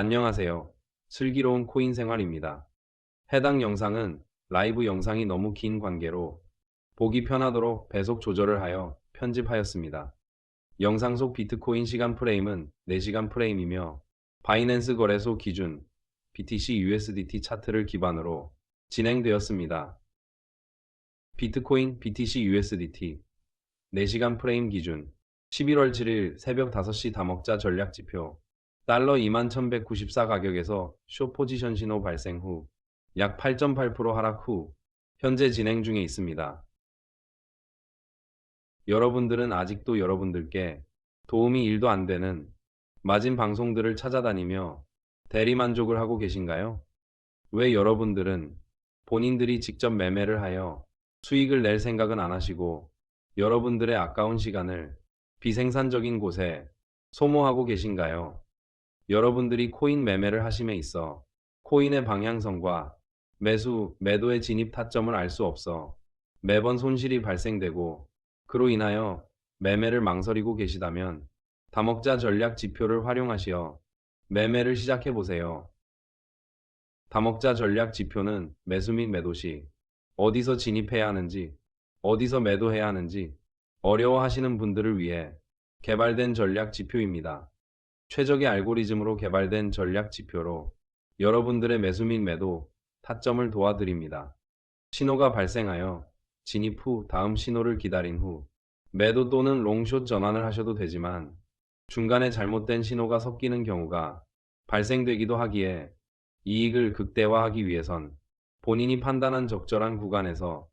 안녕하세요. 슬기로운 코인 생활입니다. 해당 영상은 라이브 영상이 너무 긴 관계로 보기 편하도록 배속 조절을 하여 편집하였습니다. 영상 속 비트코인 시간 프레임은 4시간 프레임이며 바이낸스 거래소 기준 BTC USDT 차트를 기반으로 진행되었습니다. 비트코인 BTC USDT 4시간 프레임 기준 11월 7일 새벽 5시 다먹자 전략 지표 달러 21,194 가격에서 쇼 포지션 신호 발생 후 약 8.8% 하락 후 현재 진행 중에 있습니다. 여러분들은 아직도 여러분들께 도움이 일도 안 되는 마진 방송들을 찾아다니며 대리 만족을 하고 계신가요? 왜 여러분들은 본인들이 직접 매매를 하여 수익을 낼 생각은 안 하시고 여러분들의 아까운 시간을 비생산적인 곳에 소모하고 계신가요? 여러분들이 코인 매매를 하심에 있어 코인의 방향성과 매수, 매도의 진입 타점을 알 수 없어 매번 손실이 발생되고 그로 인하여 매매를 망설이고 계시다면 다먹자 전략 지표를 활용하시어 매매를 시작해 보세요. 다먹자 전략 지표는 매수 및 매도 시 어디서 진입해야 하는지, 어디서 매도해야 하는지 어려워하시는 분들을 위해 개발된 전략 지표입니다. 최적의 알고리즘으로 개발된 전략 지표로 여러분들의 매수 및 매도 타점을 도와드립니다. 신호가 발생하여 진입 후 다음 신호를 기다린 후 매도 또는 롱숏 전환을 하셔도 되지만 중간에 잘못된 신호가 섞이는 경우가 발생되기도 하기에 이익을 극대화하기 위해선 본인이 판단한 적절한 구간에서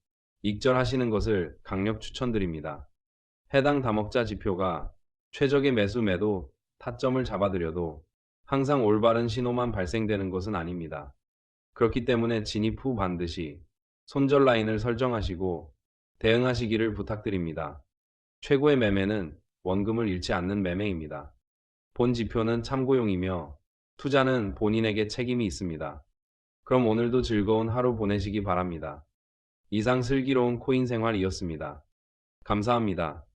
익절하시는 것을 강력 추천드립니다. 해당 다먹자 지표가 최적의 매수 매도 타점을 잡아드려도 항상 올바른 신호만 발생되는 것은 아닙니다. 그렇기 때문에 진입 후 반드시 손절 라인을 설정하시고 대응하시기를 부탁드립니다. 최고의 매매는 원금을 잃지 않는 매매입니다. 본 지표는 참고용이며 투자는 본인에게 책임이 있습니다. 그럼 오늘도 즐거운 하루 보내시기 바랍니다. 이상 슬기로운 코인 생활이었습니다. 감사합니다.